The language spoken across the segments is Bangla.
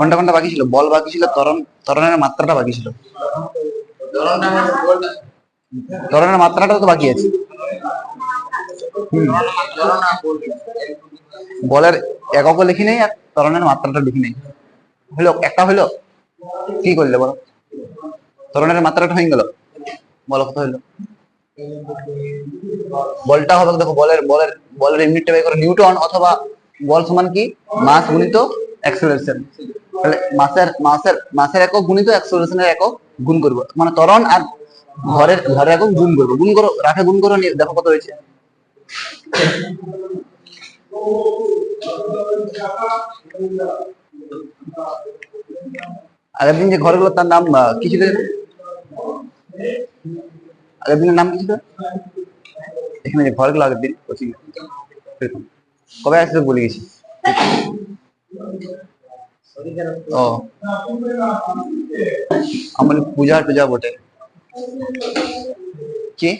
কোনটা কোনটা বাকি ছিল, বল বাকি ছিল, ত্বরণ, ত্বরণের মাত্রাটা বাকি ছিল। ত্বরণের মাত্রাটা তো বাকি আছে। বলের এককও লিখি নেই আর ত্বরণের মাত্রাটা লিখি নেই। হলো, একটা হলো? কি করলে বলো? তরণের মাত্রাটা হয়ে গেল। বলো, কত হলো? বলটা হবে, দেখো, বলের বলের বলের ইউনিটটা বের করে নিউটন অথবা বল সমান কি? মাস গুণিত অ্যাক্সেলারেশন তাহলে মাসের মাসের মাসের একক গুণিত অ্যাক্সেলারেশনের একক গুণ করব। মানে ত্বরণ আর ঘরের ঘরের একক গুণ করব। গুণ করো, রাখে গুণ করো দেখো কত হয়েছে। আগের দিন যে ঘরগুলো তার নাম কি ছিল? আগের দিনের নাম কি ছিল? এখানে যে ঘরগুলো আগের দিন কোচিং কবে আসবে বলে গেছি আমার পূজা টুজা বটে। কি?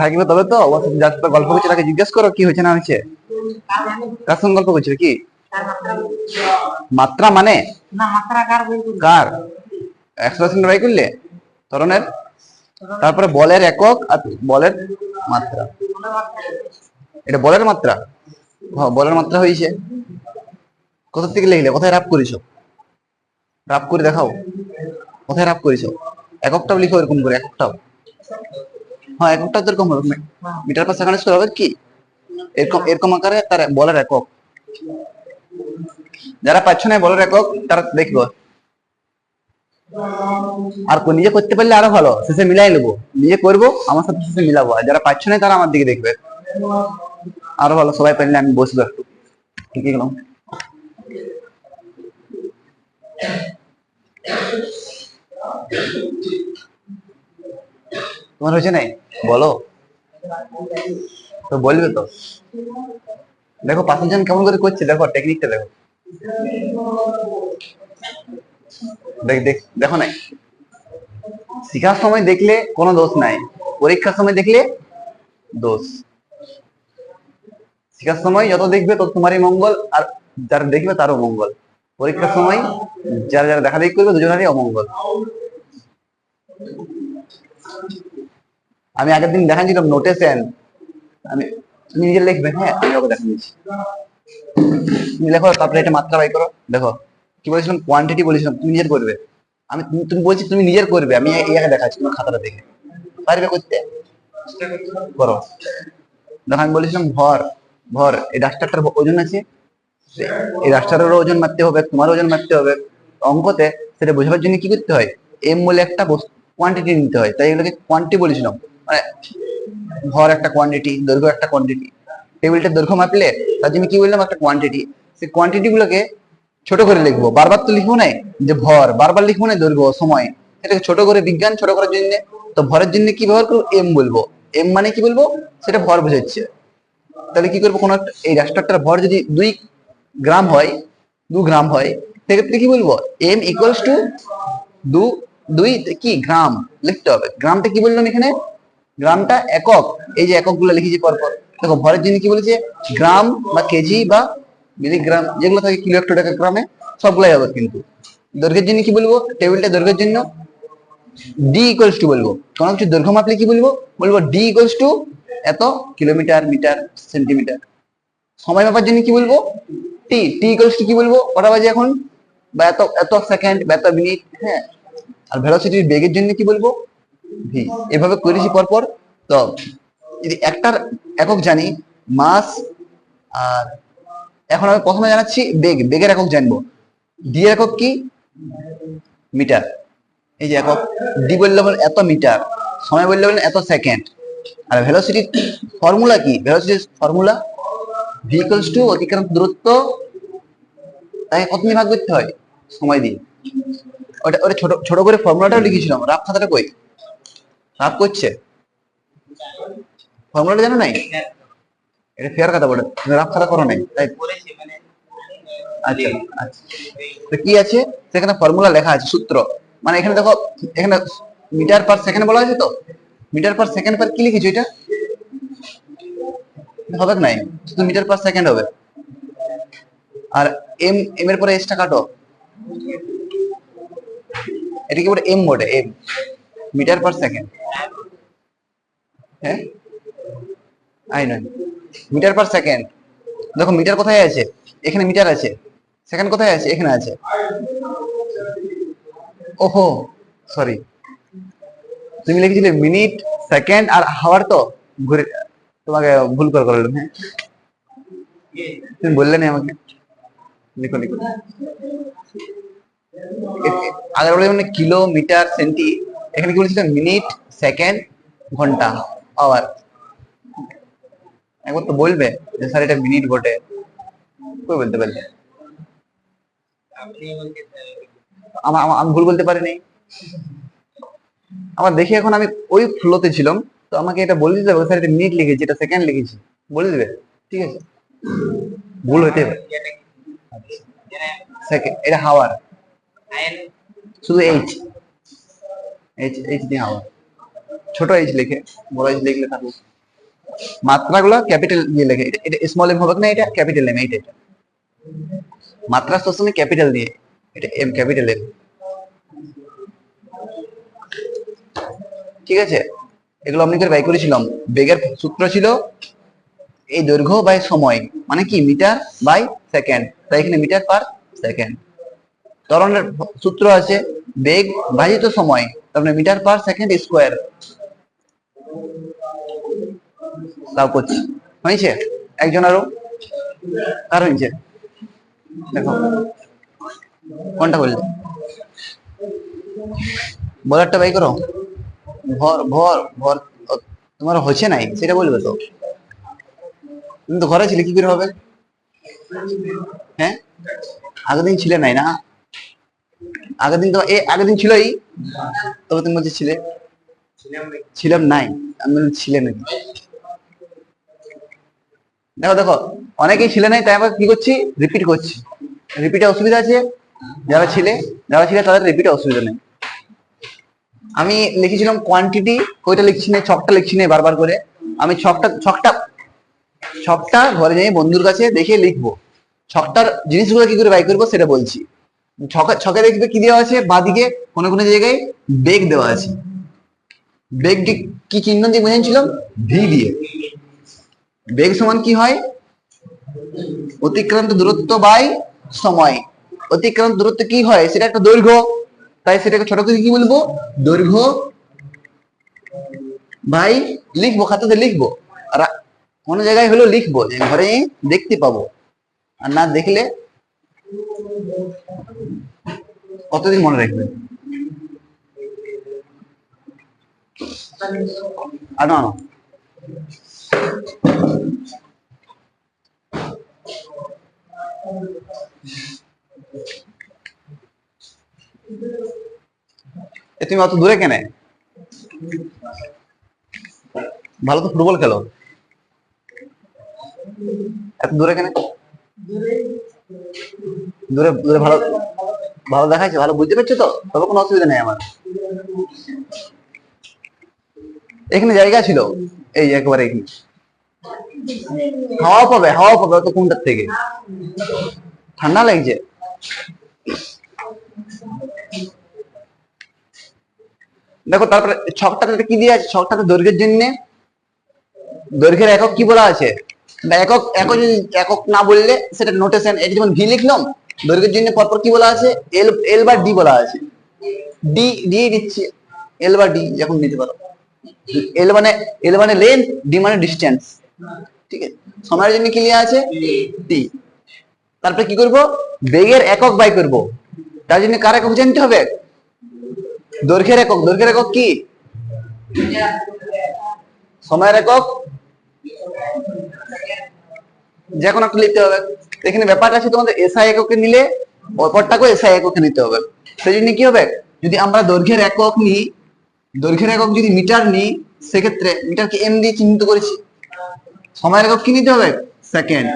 থাকবে তবে তো যার সাথে গল্প করছে তাকে জিজ্ঞেস করো কি হয়েছে না হয়েছে। কার সঙ্গে গল্প কি? মাত্রা মানে? কার? এক্সপ্রেশন বাই করলে? তারপরে বলের একক আর বলের মাত্রা। এটা বলের মাত্রা? বলের মাত্রা হয়েছে। কোথা থেকে লিখলে? কোথায় রাপ করেছ? রাপ করে দেখাও। কোথায় রাপ করেছ? এককটাও লিখো এরকম করে এককটাও হ্যাঁ এককটা তো এরকম হবে। মিটার পার সেকেন্ড হবে কি? এরকম এরকম আকারে তার বলের একক। যারা পাচ্ছ না বলের একক, তারা দেখব। আর নিজে করতে পারলে আরও ভালো। শেষে মিলাই নেব। নিজে করব, আমার সাথে শেষে মিলাবো। আর যারা পাচ্ছ না, তারা আমার দিকে দেখবে। আরও ভালো, সবাই পারলে আমি বসবো একটু ঠিক গেলাম তোমার হয়েছে নাই? বলো। তো বলবে তো। দেখো পাশের কেমন করে করছে, দেখো টেকনিকটা দেখো। দেখ দেখ, দেখো নাই। শিখার সময় দেখলে কোনো দোষ নাই। পরীক্ষার সময় দেখলে দোষ। শিখার সময় যত দেখবে তত তোমারই মঙ্গল, আর যারা দেখবে তারও মঙ্গল। পরীক্ষার সময় যারা যারা দেখা দেখি করবে দুজনেরই অমঙ্গল। আমি আগের দিন দেখাচ্ছিলাম নোটেশন আমি, তুমি নিজে লিখবে হ্যাঁ আমি ওকে দেখা দিচ্ছি। তুমি লেখো, তারপরে এটা মাত্রা বাই করো, দেখো। কি বলেছিলাম? কোয়ান্টিটি বলেছিলাম, তুমি নিজের করবে। আমি, তুমি- বলছি তুমি নিজের করবে, আমি আগে দেখাচ্ছি তোমার খাতাটা দেখে। পারবে করতে? করো। দেখো, আমি বলেছিলাম ভর। ভর এই ডাস্টারটার ওজন আছে। এই ডাস্টারের ওজন মারতে হবে তোমার ওজন মারতে হবে। অঙ্কতে সেটা বোঝাবার জন্য কি করতে হয়? এম বলে একটা কোয়ান্টিটি নিতে হয়। তাই এগুলোকে কোয়ান্টিটি বলেছিলাম। মানে ভর একটা কোয়ান্টিটি দৈর্ঘ্য একটা কোয়ান্টিটি টেবিলটার দৈর্ঘ্য মাপলে তার জন্য কি বললাম? একটা কোয়ান্টিটি সেই কোয়ান্টিটি গুলোকে ছোট করে লিখব। বারবার তো লিখব না যে ভর, বারবার লিখব না দৈর্ঘ্য, সময়। এটাকে ছোট করে বিজ্ঞান ছোট করার জন্য, তো ভরের জন্য কি ব্যবহার করব? এম বলব। এম মানে কি বলব? সেটা ভর বোঝাচ্ছে। তাহলে কি করব? কোনো একটা এই রাস্টারটার ভর যদি দুই গ্রাম হয়, দু গ্রাম হয়, সেক্ষেত্রে কি বলব? এম ইকুয়ালস টু দু, দুই কি? গ্রাম, লিখতে হবে। গ্রামটা কি বললাম এখানে? গ্রামটা একক। এই যে এককগুলো লিখেছি পরপর। দেখো, ভরের জন্য কি বলেছে? গ্রাম বা কেজি বা মিলিগ্রাম, যেগুলো থাকে কিলো একটু টাকা গ্রামে, সবগুলাই হবে কিন্তু। দৈর্ঘ্যের জন্য কি বলব? টেবিলটা দৈর্ঘ্যের জন্য। ডি ইকুয়ালস টু বলব। কোনো কিছু দৈর্ঘ্য মাপলে কি বলব? বলব ডি ইকুয়ালস টু এত কিলোমিটার, মিটার, সেন্টিমিটার। সময় মাপার জন্য কি বলব? টি টি ইকুয়ালস কি বলব? কটা বাজে এখন? বা এত এত সেকেন্ড বা এত মিনিট হ্যাঁ। আর ভেলোসিটির বেগের জন্য কি বলব? ভি এভাবে করেছি পরপর। তো যদি একটার একক জানি, মাস আর এখন আমি প্রথমে জানাচ্ছি বেগ। বেগের একক জানব। ডি একক কি? মিটার। এই যে একক। ডি বললে এত মিটার। সময় বললে এত সেকেন্ড আর ভেলোসিটির ফর্মুলা কি? ভেলোসিটির ফর্মুলা ভেহিকলস টু অতিক্রান্ত দূরত্ব, তাকে কত ভাগ করতে হয়? সময় দিয়ে। ওটা ওটা ছোট ছোট করে ফর্মুলাটাও লিখেছিলাম। রাফ খাতাটা কই? রাফ করছে? ফর্মুলাটা জানো নাই? এটা ফেয়ার কথা বলে। রাফ খাতা করো নাই, তাই? আচ্ছা আচ্ছা। তো কি আছে? সেখানে ফর্মুলা লেখা আছে, সূত্র। মানে এখানে দেখো, এখানে মিটার পার সেকেন্ড বলা আছে তো? মিটার পার সেকেন্ড পার কি লিখেছো এটা? হবে নাই? শুধু মিটার পার সেকেন্ড হবে। আর এম এম এর পরে এসটা কাটো। এটা কি বলে এম বটে এম মিটার পার সেকেন্ড। হ্যাঁ? আই নয়। Metre per second. দেখো, মিটার কোথায় আছে? এখানে মিটার আছে। সেকেন্ড কোথায় আছে? এখানে আছে। ওহো, সরি। তুমি লিখেছিলে মিনিট, সেকেন্ড আর হাওয়ার তো ঘুরে, তোমাকে ভুল করে করলাম হ্যাঁ তুমি বললে না আমাকে? লিখো লিখো। আগের বলে মানে কিলো, মিটার, সেন্টি, এখানে কি বলেছিল? মিনিট, সেকেন্ড, ঘণ্টা আওয়ার একবার তো বলবে যে স্যার এটা মিনিট বটে। কই বলতে পারলে আমি ভুল বলতে পারিনি। আমার দেখি এখন আমি ওই ফ্লোতে ছিলাম, তো আমাকে এটা বলে দিতে হবে স্যার এটা মিনিট লিখেছি, এটা সেকেন্ড লিখেছি, বলে দিবে? ঠিক আছে? ভুল হতে পারে। সেকেন্ড এটা হাওয়ার। শুধু এইচ এইচ এইচ দিয়ে হাওয়ার। ছোট এইচ লিখে, বড় এইচ লিখলে থাকুক মাত্রাগুলো ক্যাপিটাল দিয়ে লেখে। এটা- এটা স্মল এম হবে না, এটা ক্যাপিটাল এম এইটা। এটা মাত্রা সবসময় ক্যাপিটাল দিয়ে, এটা এম ক্যাপিটাল এম ঠিক আছে? এগুলো আমি বাই করেছিলাম। বেগের সূত্র ছিল এই দৈর্ঘ্য বাই সময়। মানে কি? মিটার বাই সেকেন্ড তাই এখানে মিটার পার সেকেন্ড ত্বরণের সূত্র আছে, বেগ ভাজিত সময়। তারপরে মিটার পার সেকেন্ড স্কোয়ার তাও করছি। হয়েছে? একজন আরও? আর হয়েছে? দেখো। কোনটা বললে? বলারটা বাই করো। ভর ভর ভর তোমার হচ্ছে নাই, সেটা বলবে তো। তুমি তো ঘরে ছিলে, কি করে হবে? হ্যাঁ? আগের দিন ছিলে নাই না? আগের দিন তো, এ, আগের দিন ছিলই। তবে তুমি বলছো ছিলে। ছিলাম নাই, আমি ছিলে নাকি দেখো দেখো, অনেকেই ছিলে নাই, তাই আবার কি করছি? রিপিট করছি। রিপিটে অসুবিধা আছে? যারা ছিলে যারা ছিলে তাদের রিপিটে অসুবিধা নেই। আমি লিখেছিলাম কোয়ান্টিটি ওইটা লিখছি না, ছকটা লিখছি না বারবার করে। আমি ছকটা ছকটা ছকটা ঘরে যাই বন্ধুর কাছে দেখে লিখব। ছকটার জিনিসগুলো কি করে বাই করব সেটা বলছি। ছকে ছকে দেখবে কি দেওয়া আছে? বাদিকে কোনো কোনো জায়গায় বেগ দেওয়া আছে। বেগটি কি চিহ্ন দিয়ে বোঝাচ্ছিলাম ভি দিয়ে। বেগ সমান কি হয়? অতিক্রান্ত দূরত্ব বাই সময়। অতিক্রান্ত দূরত্ব কি হয়? সেটা একটা দৈর্ঘ্য। তাই সেটাকে ছোট করে কি বলব? দৈর্ঘ্য ভাই লিখব, খাতাতে লিখব। আর কোন জায়গায় হলো লিখব যে ঘরে দেখতে পাবো। আর না দেখলে কতদিন মনে রাখবে আনো আনো এ, তুমি অত দূরে কেনে? ভালো তো ফুটবল খেলো। এত দূরে কেনে? দূরে দূরে ভালো ভালো দেখাচ্ছে ভালো বুঝতে পারছ তো? তবে কোনো অসুবিধা নেই আমার। এখানে জায়গা ছিল, এই একেবারে এখানে। হাওয়া পাবে হাওয়া পাবে অত কোনটার থেকে। ঠান্ডা লাগছে। দেখো, তারপরে ছকটাতে কি দিয়ে আছে? ছকটাতে দৈর্ঘ্যের জন্য। দৈর্ঘ্যের একক কি বলা আছে? একক একক যদি একক না বললে সেটা নোটেশন এটা যেমন ভি লিখলাম, দৈর্ঘ্যের জন্য পরপর কি বলা আছে? এল এল বা ডি বলা আছে। ডি ডি দিচ্ছি। এল বা ডি যখন নিতে পারো। এল মানে এল মানে লেন্থ ডি মানে ডিস্টেন্স ঠিক আছে? সময়ের জন্য কি লিখা আছে? টি তারপরে কি করব? বেগের একক বাই করব। তার জন্য কার একক জানতে হবে? দৈর্ঘ্যের একক। দৈর্ঘ্যের একক কি? সময়ের একক? যে কোনো একটা লিখতে হবে। এখানে ব্যাপারটা আছে তোমাদের এসআই এককে নিলে অপরটাকেও এসআই এককে নিতে হবে। সেই জন্য কি হবে? যদি আমরা দৈর্ঘ্যের একক নিই, দৈর্ঘ্যের একক যদি মিটার নিই, সেক্ষেত্রে মিটারকে এম দিয়ে চিহ্নিত করেছি। সময়ের একক কি নিতে হবে? সেকেন্ড।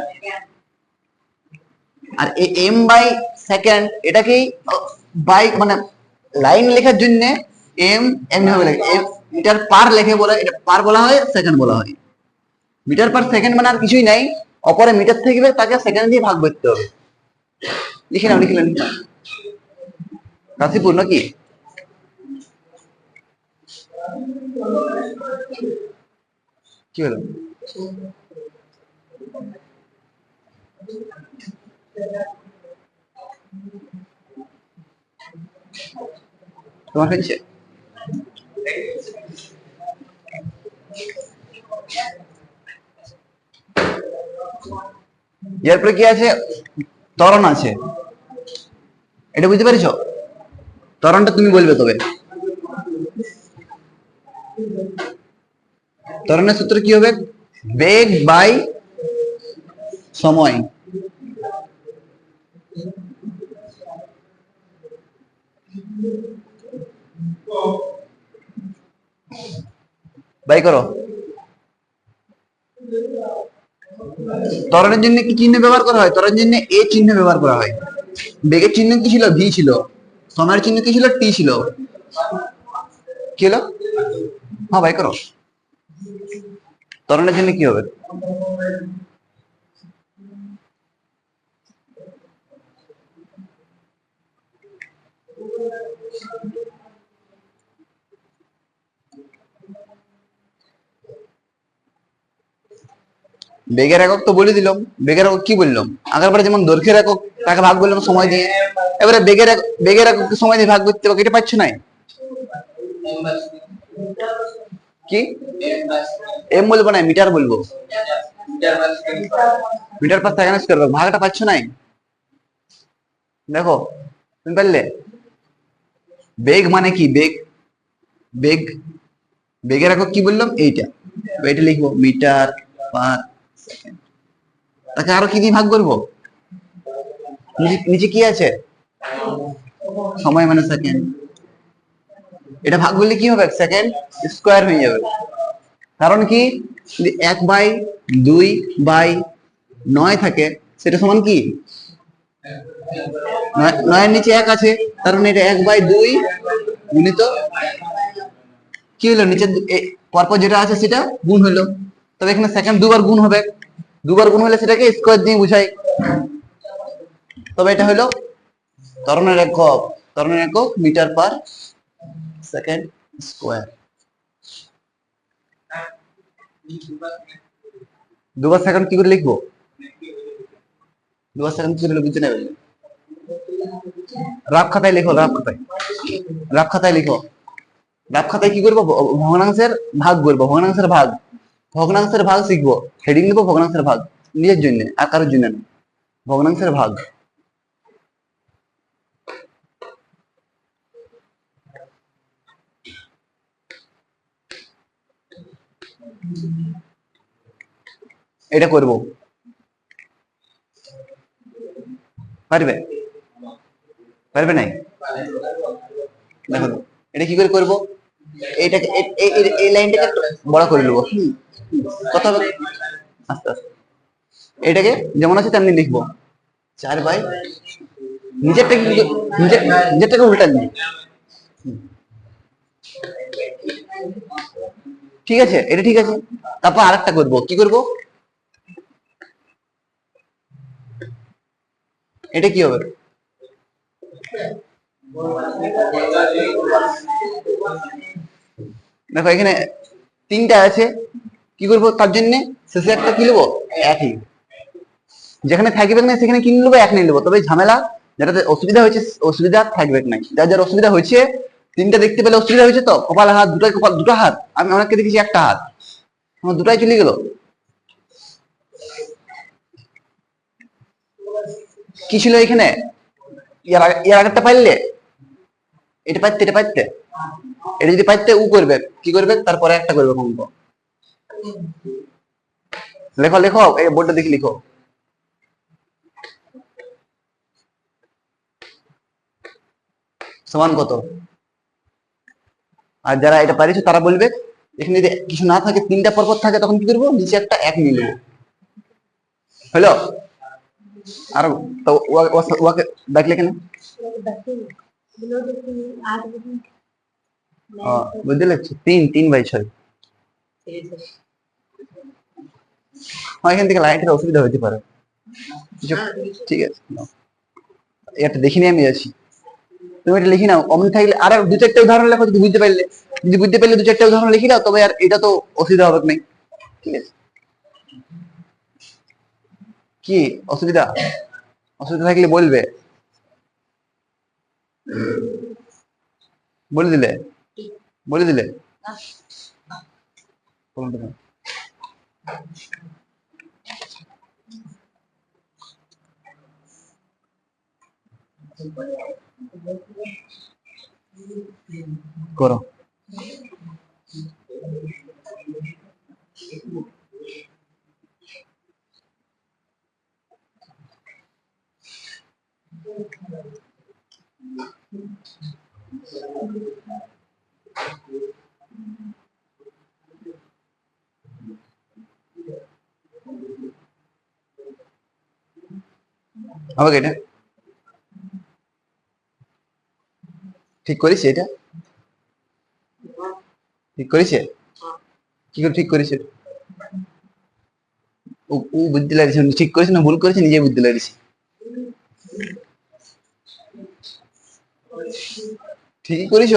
আর এই এম বাই সেকেন্ড এটাকেই বাই মানে লাইন লেখার জন্য এম এমনি হবে লেখা? এম মিটার পার লেখে বলে, এটা পার বলা হয় সেকেন্ড বলা হয়। মিটার পার সেকেন্ড মানে আর কিছুই নাই, অপরে মিটার থেকে তাকে সেকেন্ড দিয়ে ভাগ করতে হবে। লিখে নাও লিখে নাও লিখে নাও। কাশীপুর নাকি? কি হলো? তোমার এরপরে কি আছে? তরণ আছে। এটা বুঝতে পেরেছ? তরণটা তুমি বলবে তবে। তরণের সূত্র কি হবে? বেগ বাই সময়। বাই করো। ত্বরণের জন্য কি চিহ্ন ব্যবহার করা হয়? ত্বরণের জন্য এ চিহ্ন ব্যবহার করা হয়। বেগের চিহ্ন কি ছিল? ভি ছিল। সময়ের চিহ্ন কি ছিল? টি ছিল। কি হলো? হ্যাঁ বাই করো। ত্বরণের জন্য কি হবে? বেগের একক তো বলে দিলাম, বেগের একক কি বললাম? আগেরবারে যেমন দৈর্ঘ্যের একক, তাকে ভাগ বললাম সময় দিয়ে, এবারে বেগের বেগের একক সময় দিয়ে ভাগ করতে হবে, এটা পাচ্ছ নাই? কি? এম বলব না, মিটার বলব। মিটার পার সেকেন্ড স্কোয়ার ভাগটা পাচ্ছ নাই? দেখো, তুমি পারলে? বেগ মানে কি? বেগ বেগ, বেগের একক কি বললাম? এইটা। এটা লিখব, মিটার পার তাকে আরও কি দিয়ে ভাগ করব? নিচে কি আছে? সময় মানে সেকেন্ড। এটা ভাগ করলে কি হবে? সেকেন্ড স্কোয়ার হয়ে যাবে। কারণ কি? এক বাই দুই বাই নয় থাকে, সেটা সমান কি? নয়ের নিচে এক আছে, তার মানে এটা এক বাই দুই গুণিত কি হলো? নিচে পরপর যেটা আছে সেটা গুণ হলো। তবে এখানে সেকেন্ড দুবার গুণ হবে। দুবার গুণ হলে সেটাকে স্কোয়ার দিয়ে বুঝাই। তবে এটা হলো ত্বরণের একক। ত্বরণের একক মিটার পার সেকেন্ড স্কোয়ার দুবার সেকেন্ড কি করে লিখব? দুবার সেকেন্ড কি করে বুঝতে নেবে রাফ খাতায় লিখো রাফ খাতায়। রাফ খাতায় লিখো। রাফ খাতায় কি করব? ভগ্নাংশের ভাগ করব, ভগ্নাংশের ভাগ। ভগ্নাংশের ভাগ শিখব হেডিং লিখব, ভগ্নাংশের ভাগ। নিজের জন্য, আর জন্য ভগ্নাংশের ভাগ। এটা করব। পারবে? পারবে নাই? দেখো, এটা কি করে করব? এইটাকে এই লাইনটাকে বড় করে নেব। কত হবে আস্তে আস্তে। এটাকে যেমন আছে তেমনি লিখব। চার বাই নিজেরটা কি নিজের, নিজেরটাকে উল্টা দিই ঠিক আছে? এটা ঠিক আছে? তারপর আরেকটা করব। কি করব? এটা কি হবে? দেখো, এখানে তিনটা আছে। কি করব? তার জন্য শেষে একটা কি নেব? একই। যেখানে থাকবে না, সেখানে কি নেব? এক নিয়ে নেব। তবে ঝামেলা যেটাতে অসুবিধা হয়েছে, অসুবিধা থাকবে না। যার যার অসুবিধা হয়েছে, তিনটা দেখতে পেলে অসুবিধা হয়েছে তো, কপাল হাত, দুটাই কপাল, দুটো হাত। আমি অনেককে দেখেছি একটা হাত। আমার দুটাই চলে গেল। কি ছিল এখানে? ইয়ার আগেরটা পাইলে? এটা পাইতে এটা পাইতে? এটা যদি পাইতে উ করবে, কি করবে? তারপরে একটা করবে অঙ্ক। লেখো লেখো, এই বোর্ডটা দেখি লিখো। সমান কত? আর যারা এটা পারিছো, তারা বলবে, এখানে যদি কিছু না থাকে, তিনটা পরপর থাকে, তখন কি করব? নিচে একটা এক নিয়ে নেব। হলো? আর তো ওকে বুঝতে লাগছে তিন তিন বাই ছয় এখান থেকে লাইটের অসুবিধা পারে ঠিক আছে এটা আমি তুমি এটা লিখি নাও অমনি থাকলে আর দু চারটে উদাহরণ লেখো যদি বুঝতে পারলে যদি বুঝতে পারলে দু চারটে উদাহরণ লিখি দাও তবে আর এটা তো অসুবিধা হবে না ঠিক আছে কি অসুবিধা অসুবিধা থাকলে বলবে বলে দিলে বলে দিলে কলমটা দাও। করো আমাকে এটা ঠিক করেছে এটা? ঠিক করেছে? কি করে ঠিক করেছে? ও বুঝতে লাগছে ঠিক করেছে না ভুল করেছে? নিজে বুঝতে লাগছে ঠিকই করেছ?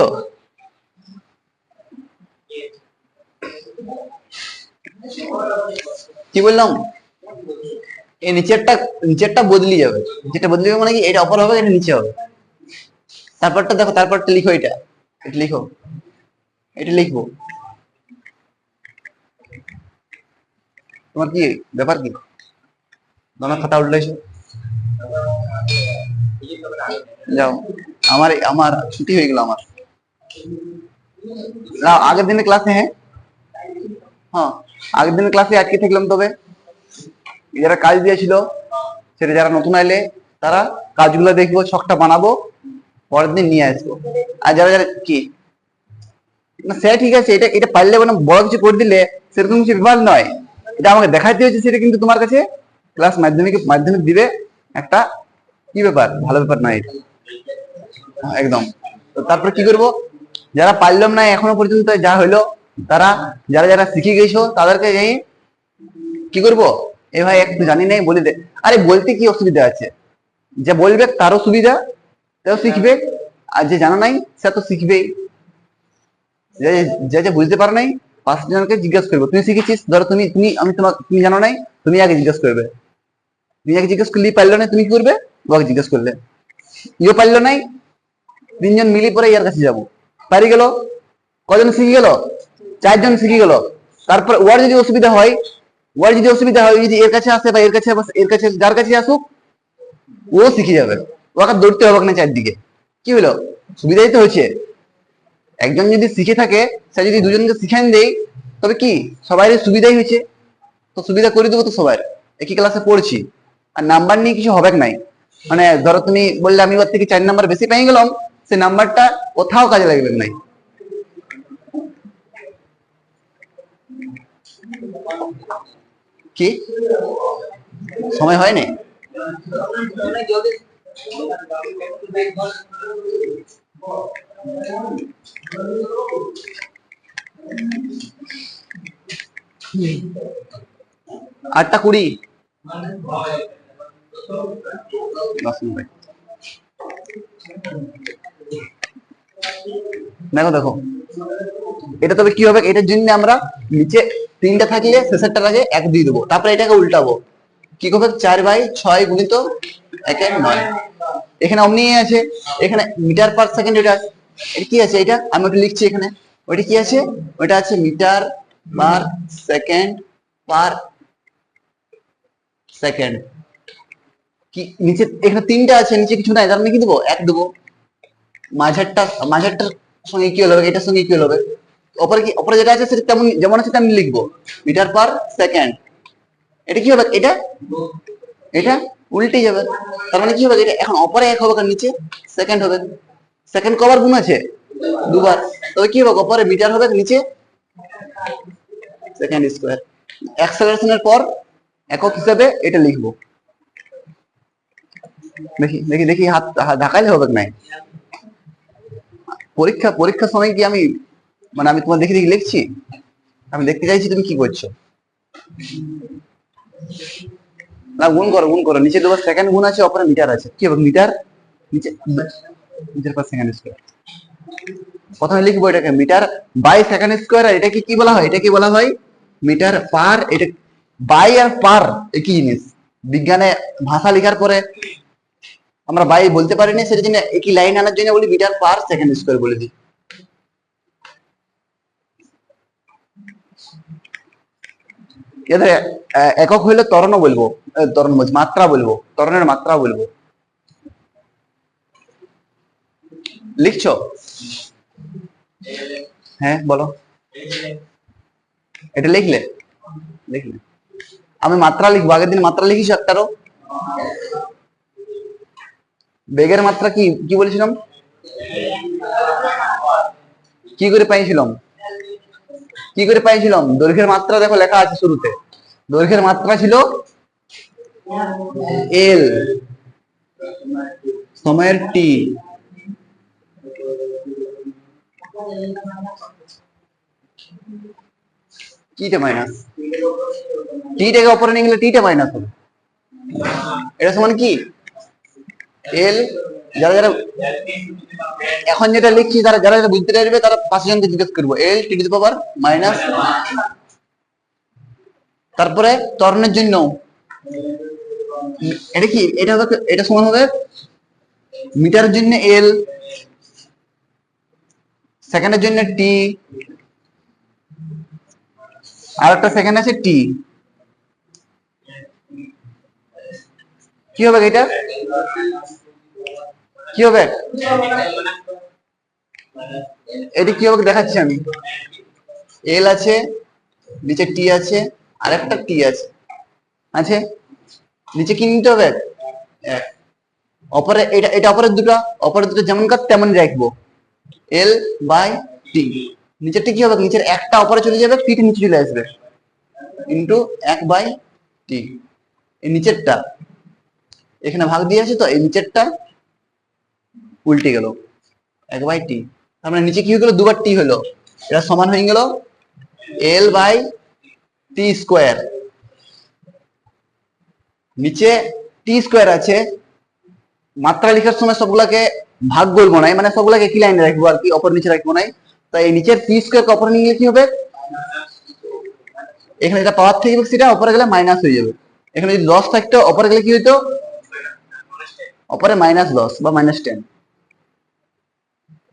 কি বললাম? এই নিচেরটা নিচেরটা বদলি যাবে। যেটা বদলি যাবে মানে কি? এটা অপর হবে, এটা নিচে হবে। তারপরটা দেখো, তারপরটা লিখো এটা। এটা লিখো। এটা লিখব। তোমার কি, ব্যাপার কি? তোমার খাতা উল্টাইছো? যাও। আমার আমার ছুটি হয়ে গেল আমার। না, আগের দিনের ক্লাসে হ্যাঁ। হ্যাঁ আগের দিনের ক্লাসে আটকে থাকলাম তবে। যারা কাজ দিয়েছিল, সেটা যারা নতুন আইলে, তারা কাজগুলো দেখব ছকটা বানাবো, পরের দিন নিয়ে আসব। আর যারা যারা কি? না সে ঠিক আছে, এটা এটা পারলে মানে বড় কিছু করে দিলে সেরকম কিছু ব্যাপার নয়। এটা আমাকে দেখাতে হয়েছে, সেটা কিন্তু তোমার কাছে ক্লাস মাধ্যমিক মাধ্যমিক দিবে একটা কি ব্যাপার? ভালো ব্যাপার নয় এটা। একদম। তারপর কি করব? যারা পারলাম না এখনও পর্যন্ত যা হলো, তারা, যারা যারা শিখে গেছো, তাদেরকে যাই কি করব? এ ভাই একটু জানি নাই, বলে দে। আরে বলতে কি অসুবিধা আছে? যে বলবে তারও সুবিধা, তাও শিখবে। আর যে জানা নাই, সে তো শিখবেই। যে যে যে বুঝতে পারো নাই, পাঁচ জনকে জিজ্ঞাসা করবে তুমি শিখেছিস? ধরো তুমি তুমি, আমি তোমার তুমি জানো নাই, তুমি আগে জিজ্ঞাসা করবে। তুমি আগে জিজ্ঞাসা করলে পারল না, তুমি কি করবে? ওকে জিজ্ঞাসা করলে। ইও পারল নাই তিনজন মিলি পরে ইয়ার কাছে যাব। পারি গেল, কজন শিখে গেল? চারজন শিখে গেল। তারপর ওর যদি অসুবিধা হয় ওর যদি অসুবিধা হয় যদি এর কাছে আসে বা এর কাছে এর কাছে, যার কাছে আসুক, ও শিখে যাবে। ওকে দৌড়তে হবে না চারদিকে। কি হলো? সুবিধাই তো হয়েছে। একজন যদি শিখে থাকে, সে যদি দুজনকে শিখান দেয়, তবে কি? সবাই সুবিধাই হয়েছে। তো সুবিধা করে দেবো তো সবার একই ক্লাসে পড়ছি। আর নাম্বার নিয়ে কিছু হবে নাই। মানে ধরো তুমি বললে আমি ওর থেকে চার নাম্বার বেশি পেয়ে গেলাম সে নাম্বারটা কোথাও কাজে লাগবে নাই। কি? সময় হয়নি? আটটা কুড়ি। দশ মিনিট। দেখো দেখো। এটা তবে কি হবে? এটার জন্য আমরা নিচে তিনটা থাকলে শেষেরটার আগে এক দিয়ে দেবো। তারপরে এটাকে উল্টাবো। কি করবে? চার বাই ছয় গুণিত একে নয়। এখানে অমনি আছে। এখানে মিটার পার সেকেন্ড এটা কি আছে? এটা আমি ওটা লিখছি এখানে। ওইটা কি আছে? ওইটা আছে metre per second per second. কি নিচে এখানে তিনটা আছে, নিচে কিছু নাই। তার মানে কি দেবো? এক দেবো। মাঝেরটা, মাঝেরটার সঙ্গে ইকুয়াল হবে এটার সঙ্গে ইকুয়াল হবে অপরে কি অপরে যেটা আছে সেটা তেমন, যেমন আছে তেমন লিখব। Metre per second. এটা কি হবে? এটা? এটা? উল্টে যাবে। তার মানে কি হবে? এটা এখন অপরে এক হবে, কারণ নিচে সেকেন্ড হবে। সেকেন্ড কবার গুণ আছে? দুবার। তবে কি হবে? অপরে মিটার হবে, নিচে সেকেন্ড স্কোয়ার। অ্যাক্সেলারেশনের পর একক হিসাবে এটা লিখব। দেখি দেখি দেখি, হাত ঢাকাইলে হবে নাই? পরীক্ষা পরীক্ষার সময় কি আমি মানে আমি তোমার দেখে দেখে লিখছি? আমি দেখতে চাইছি তুমি কি করছ? না, গুণ করো গুণ করো। নিচে দুবার সেকেন্ড গুণ আছে অপরে মিটার আছে। কি হবে, মিটার? নিচে মিটার পার সেকেন্ড স্কোয়ার প্রথমে লিখব এটাকে, মিটার বাই সেকেন্ড স্কোয়ার আর এটাকে কি বলা হয়? এটাকে বলা হয়? মিটার পার এটা বাই আর পার একই জিনিস। বিজ্ঞানে ভাষা লেখার পরে আমরা বাই বলতে পারি না সেটা জন্য একই লাইন আনার জন্য বলি মিটার পার সেকেন্ড স্কোয়ার বলে দিই। একক হইলে ত্বরণ বলব আহ, ত্বরণ বলছি মাত্রা বলব তরণের মাত্রা বলব। লিখছো? হ্যাঁ বলো। এটা লিখলে? লিখলে। আমি মাত্রা লিখব আগের দিন মাত্রা লিখিস একটারও বেগের মাত্রা কি? কি বলেছিলাম? কি করে পাইছিলাম? কি করে পাইছিলাম? দৈর্ঘ্যের মাত্রা দেখো লেখা আছে শুরুতে। দৈর্ঘ্যের মাত্রা ছিল এল সময়ের টি টিটা মাইনাস টিটাকে উপরে নিয়ে গেলে টিটা মাইনাস হবে। এটা সমান কি? এল যারা যারা এখন যেটা লিখছি, তারা যারা যারা বুঝতে পারবে, তারা পাঁচশো জনকে জিজ্ঞেস করব। এল টি টু পাওয়ার মাইনাস তারপরে ত্বরণের জন্য। এটা কি? এটা এটা সমান হবে মিটারের জন্য এল সেকেন্ডের জন্য টি আর একটা সেকেন্ড আছে টি কি হবে এটা? কি হবে? এটি কি হবে দেখাচ্ছি আমি। এল আছে, নিচে টি আছে আর একটা টি আছে। আছে? নিচে কি নিতে হবে? এক। অপরে এটা এটা অপরের দুটো অপরের দুটো যেমন কাজ তেমন রাখব। এল বাই টি নিচেরটা কি হবে? নিচের একটা অপরে চলে যাবে টি নিচে চলে আসবে। ইন্টু এক বাই টি এই নিচেরটা। এখানে ভাগ দিয়ে আছে তো, এই নিচেরটা উল্টে গেল। এক বাই টি। তার মানে নিচে কি হয়ে গেল? দুবার টি হলো। এটা সমান হয়ে গেল এল বাই টি স্কোয়ার নিচে টি স্কোয়ার আছে। মাত্রা লেখার সময় সবগুলাকে ভাগ বলব নাই মানে সবগুলাকে কি লাইনে রাখব আর কি? অপর নিচে রাখব নাই তাই এই নিচের টি স্কোয়ার অপর নিয়ে কি হবে? এখানে যেটা পাওয়ার থেকে সেটা অপরে গেলে মাইনাস হয়ে যাবে। এখানে যদি লস থাকতো, অপরে গেলে কি হইতো? অপরে মাইনাস লস বা মাইনাস টেন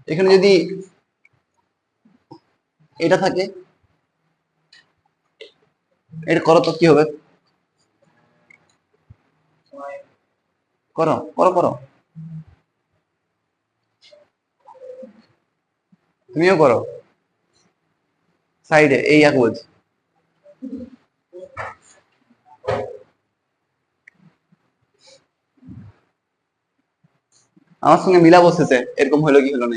এখানে যদি এটা থাকে এটা করো তো কি হবে? করো করো করো। তুমিও করো। সাইডে এই এক বলছি। আমার সঙ্গে মিলা বসেছে এরকম হলো কি হলো না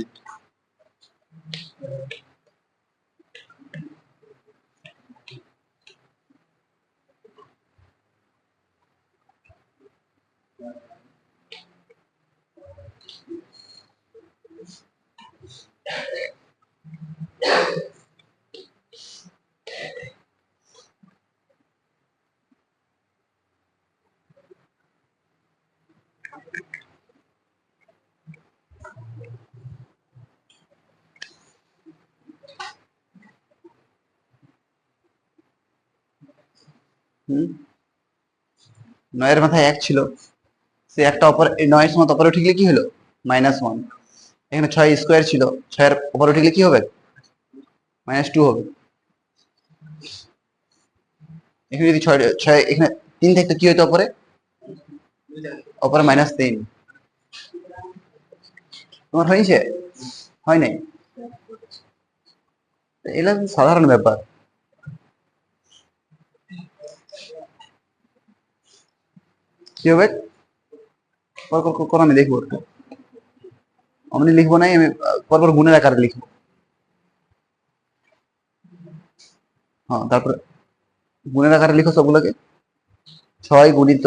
নয়ের মাথায় এক ছিল। সে একটা অপর, নয়ের সময় অপরে উঠে গেলে কি হলো? মাইনাস ওয়ান এখানে ছয় স্কোয়ার ছিল। ছয়ের অপরে উঠে গেলে কি হবে? মাইনাস টু হবে। এখানে যদি ছয় ছয়, এখানে তিন থাকতো কি হতো অপরে? অপরে মাইনাস তিন। তোমার হয়েছে? হয় নাই। এগুলো সাধারণ ব্যাপার। কি হবে? পর পর করো আমি দেখব। অমনি লিখব নাই আমি আহ, পরপর গুণের আকারে লিখব। হ্যাঁ তারপরে গুণের আকারে লিখো সবগুলোকে। ছয় গুণিত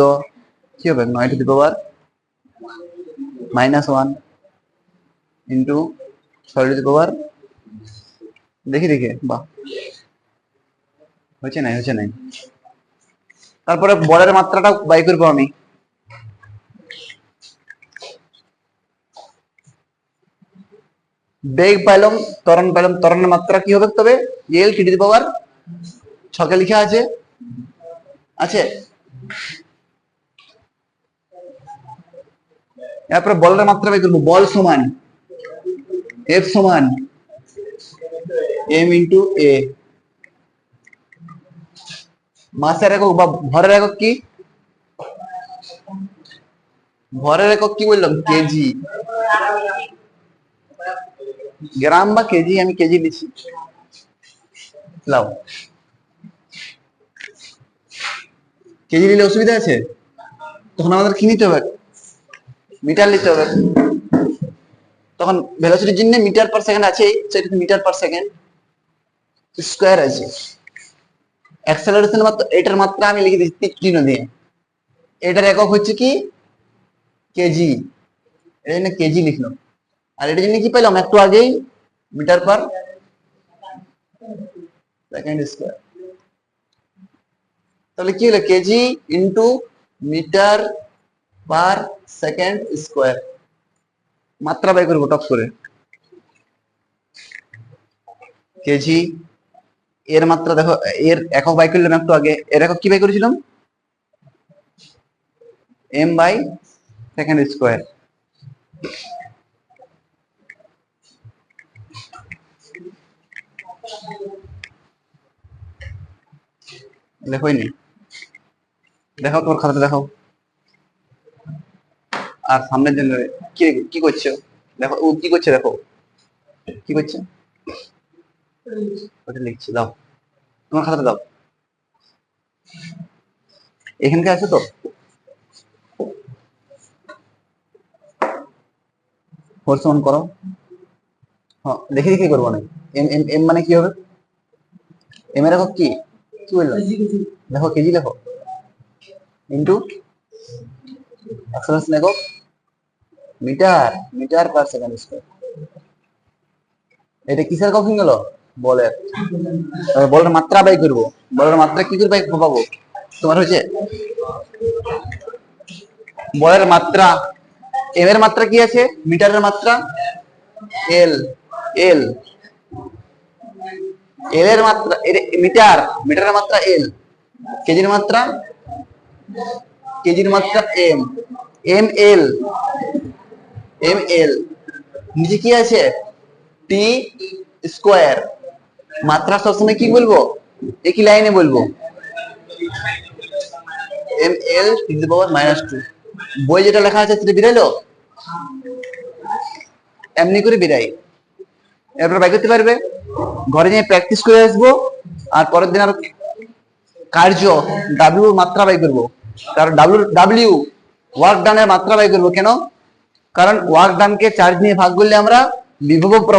কি হবে? নয় to the power minus one into ছয় টু দি পাওয়ার দেখি দেখি বাহ। হয়েছে নাই হয়েছে নাই। তারপরে বলের মাত্রাটা বাই করব আমি। বেগ পাইলাম, ত্বরণ পাইলাম, ত্বরণের মাত্রা কি হবে তবে? এল টি পাওয়ার ছকে লিখা আছে। আছে। এরপরে বলের মাত্রা বের করব। বল সমান এফ সমান এম ইন্টু এ মাসের একক বা ভরের একক কি? ভরের একক কি বললাম? কেজি গ্রাম বা কেজি, আমি কেজি লাও। কেজি নিলে অসুবিধা আছে? তখন আমাদের কি নিতে হবে? মিটার নিতে হবে। তখন ভেলোসিটির জন্য মিটার পার সেকেন্ড আছেই, সেটা মিটার পার সেকেন্ড স্কোয়ার আছে। অ্যাক্সেলারেশন মাত্রা, এটার মাত্রা আমি লিখে দিচ্ছি চিহ্ন দিয়ে এটার একক হচ্ছে কি? কেজি। এর জন্য কেজি লিখলাম। আর এটা জন্য কি পেলাম একটু আগেই মিটার পার সেকেন্ড স্কোয়ার তাহলে কি হলো? Kg into metre per second square মাত্রা বাই করব টপ করে। কেজি এর মাত্রা দেখো, এর একক বাই করলাম একটু আগে। এর একক কি বাই করেছিলাম? এম বাই সেকেন্ড স্কোয়ার লেখোই নি। দেখাও তোমার খাতাটা, দেখাও। আর সামনের জন্য কি কি করছ? দেখো, ও কি করছে দেখো? কি করছে? ওটা লিখছে, দাও। তোমার খাতাটা দাও। এখানকে আছে তো? অন করো। হ্যাঁ দেখি দেখি করব না এম এম এম মানে কি হবে? এম এর কি? কি বললাম দেখো কেজি লেখো। ইন্টু অ্যাক্সেলারেশন একক metre metre per second square. এটা কিসের কফিং গেল? বলের বলের মাত্রা বাই করব। বলের মাত্রা কি করে বাই পাবো তোমার হচ্ছে বলের মাত্রা এম এর মাত্রা কি আছে? মিটারের মাত্রা এল এল এল এর মাত্রা মিটার, মিটারের মাত্রা এল কেজির মাত্রা? কেজির মাত্রা M M L M L নিচে কি আছে? টি স্কোয়ার মাত্রা সবসময় কি বলব? একই লাইনে বলব। M L T power minus two বই যেটা লেখা আছে সেটা বিরাইলো এমনি করে বিরাই এরপর বাই করতে পারবে। ঘরে নিয়ে প্র্যাকটিস করে আসব, আর পরের দিন আর কার্য ডাব্লিউ মাত্রা বাই করব। কারণ ডাব্লিউ ডাব্লিউ ওয়ার্ক ডানের মাত্রা বাই করব। কেন? কারণ ওয়ার্ক ডানকে চার্জ নিয়ে ভাগ করলে আমরা বিভব প্রভেদ